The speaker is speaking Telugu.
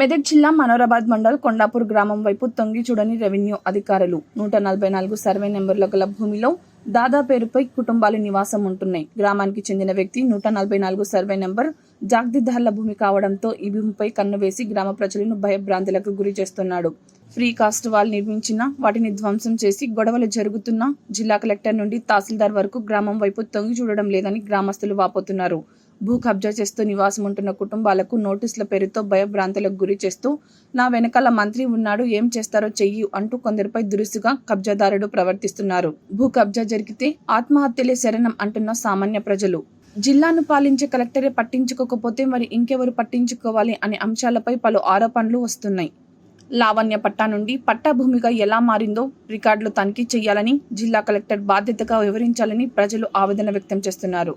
మెదక్ జిల్లా మనోరాబాద్ మండల్ కొండాపూర్ గ్రామం వైపు తొంగి చూడని రెవెన్యూ అధికారులు. నూట నలభై నాలుగు సర్వే నెంబర్ల గల భూమిలో దాదా పేరుపై కుటుంబాలు నివాసం ఉంటున్నాయి. గ్రామానికి చెందిన వ్యక్తి నూట నలభై నాలుగు సర్వే నెంబర్ జాగ్దిదార్ల భూమి కావడంతో ఈ భూమిపై కన్ను వేసి గ్రామ ప్రజలను భయభ్రాంతులకు గురి చేస్తున్నాడు. ఫ్రీ కాస్ట్ వాల్ నిర్మించిన వాటిని ధ్వంసం చేసి గొడవలు జరుగుతున్నా జిల్లా కలెక్టర్ నుండి తహసీల్దార్ వరకు గ్రామం వైపు తొంగి చూడడం లేదని గ్రామస్తులు వాపోతున్నారు. భూ కబ్జా చేస్తూ నివాసం ఉంటున్న కుటుంబాలకు నోటీసుల పేరుతో భయభ్రాంతులకు గురి చేస్తూ నా వెనకాల మంత్రి ఉన్నాడు ఏం చేస్తారో చెయ్యి అంటూ కొందరిపై దురుసుగా కబ్జాదారుడు ప్రవర్తిస్తున్నారు. భూ కబ్జా జరిగితే ఆత్మహత్యలే శరణం అంటున్న సామాన్య ప్రజలు. జిల్లాను పాలించే కలెక్టరే పట్టించుకోకపోతే మరి ఇంకెవరు పట్టించుకోవాలి అనే అంశాలపై పలు ఆరోపణలు వస్తున్నాయి. లావణ్య పట్టా నుండి పట్టా భూమిగా ఎలా మారిందో రికార్డులు తనిఖీ చేయాలని జిల్లా కలెక్టర్ బాధ్యతగా వివరించాలని ప్రజలు ఆవేదన వ్యక్తం చేస్తున్నారు.